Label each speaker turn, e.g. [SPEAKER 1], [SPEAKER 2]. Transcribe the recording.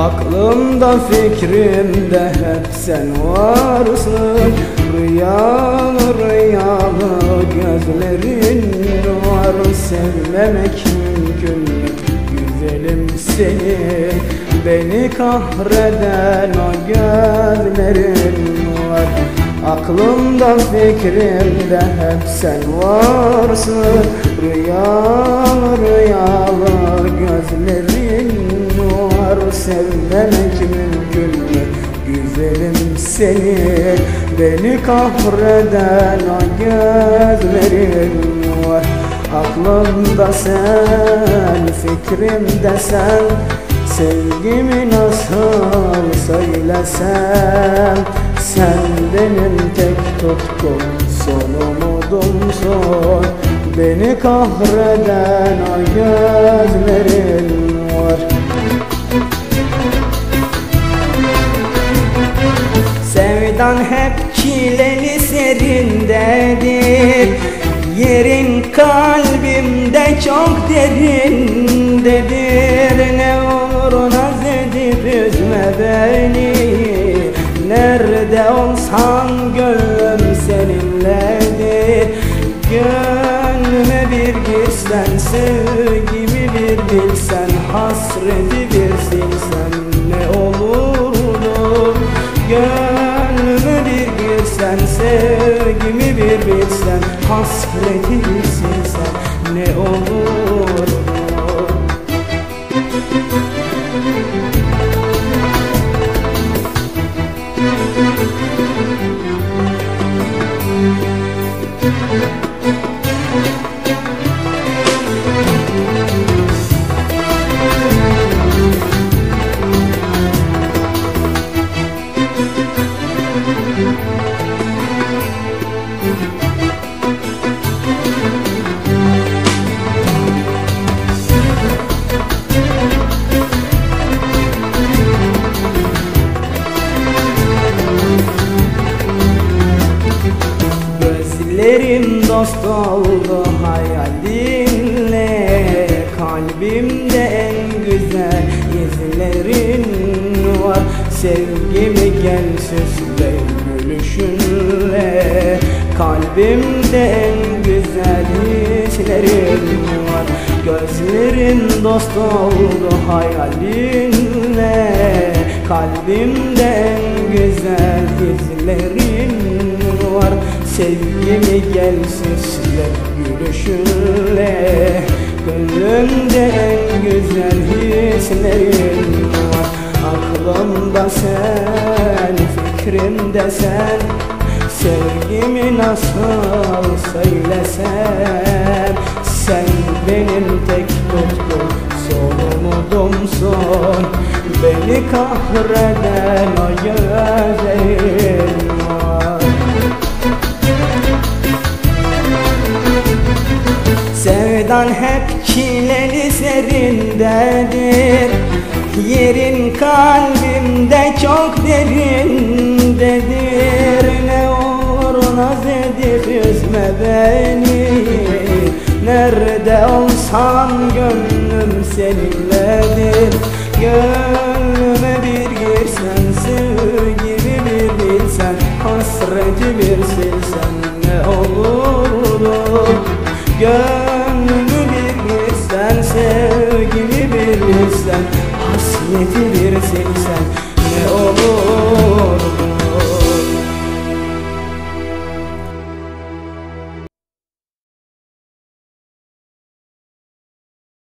[SPEAKER 1] Aklımda fikrimde hep sen varsın. Rüyalı rüyalı gözlerin var. Sevmemek mümkün mü? Güzelim seni Beni kahreden o gözlerin var. Aklımda fikrimde hep sen varsın. Rüyalı rüyalı gözlerin var Sevmemek mümkün mü? Güzelim seni Beni kahreden o gözlerin var. Aklımda sen, fikrimde sen Sevgimi nasıl söylesem? Sen benim tek tutkum son umudumsun Beni kahreden o gözlerin var Sevdan hep çileli serindedir. Yerin kalbimde çok derindedir. Ne olur naz edip üzme beni. Nerede olsan gönlüm seninledir. Gönlüme bir girsen sevgimi bir bilsen Hasreti bir silsen ne olurdu? Gönlüme bir girsen sevgimi bir bilsen Hasreti bir silsen ne olurdu dost oldu hayalinle Kalbimde en güzel izlerin var. Sevgimi gel süsle gülüşünle Kalbimde en güzel hislerin var. Gözlerin dost oldu hayalinle Kalbimde en güzel izlerin Sevgimi gel süsle gülüşünle. Gönlümde en güzel hislerin var. Aklımda sen, fikrimde sen. Sevgimi nasıl söylesem? Sen benim tek tutkum son umudumsun. Beni kahreden o çileli serindedir Yerin kalbimde çok derindedir. Ne olur naz edip üzme beni. Nerede olsan gönlüm seninledir. Gönlüme bir girsen sevgimi bir bilsen Hasreti bir silsen ne olurdu? Gönlümü bilsen Sevgimi bir